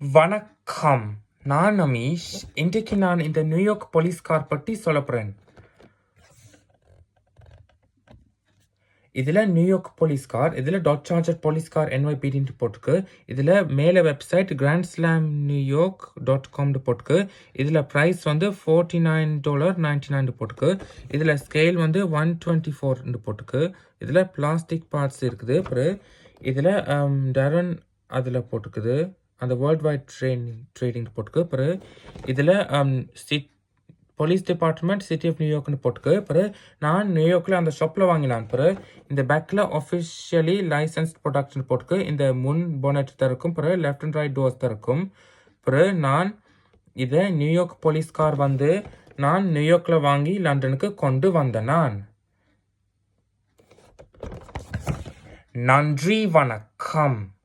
வணக்கம். நான் அமீஷ். இன்றைக்கு நான் இந்த நியூயார்க் போலீஸ் கார் பற்றி சொல்ல போகிறேன் இதில் நியூயார்க் போலீஸ் கார் இதில் டாட் சார்ஜர் போலீஸ் கார் என்ஒய்பிடின்ட்டு போட்டுருக்கு இதில் மேலே website grand slam New York dot காம்னு போட்டுருக்கு இதில் ப்ரைஸ் வந்து forty nine dollar ninety nine போட்டுருக்கு இதில் ஸ்கேல் வந்து ஒன் டுவெண்ட்டி ஃபோர்னு போட்டுக்கு இதில் பிளாஸ்டிக் பார்ட்ஸ் இருக்குது. அப்புறம் இதில் um, டரன் அதில் போட்டுக்குது. அந்த வேர்ல்ட் வைட் ட்ரெயினிங் ட்ரேடிங் போட்டுக்கு பிறகு இதில் city police department city of நியூயார்க்னு போட்டுக்கு பிறகு நான் நியூயார்க்கில் அந்த ஷாப்பில் வாங்கினான். பிறகு இந்த பேக்கில் ஒஃபிஷியலி லைசன்ஸ்ட் ப்ரொடக்ஷன் போட்டுக்கு இந்த முன் போனட் திறக்கும் பிறகு லெஃப்ட் அண்ட் ரைட் டோர்ஸ் திறக்கும் பிறகு நான் இதை நியூயார்க் போலீஸ் கார் வந்து நான் நியூயார்க்கில் வாங்கி லண்டனுக்கு கொண்டு வந்தேன் நான். நன்றி வணக்கம்.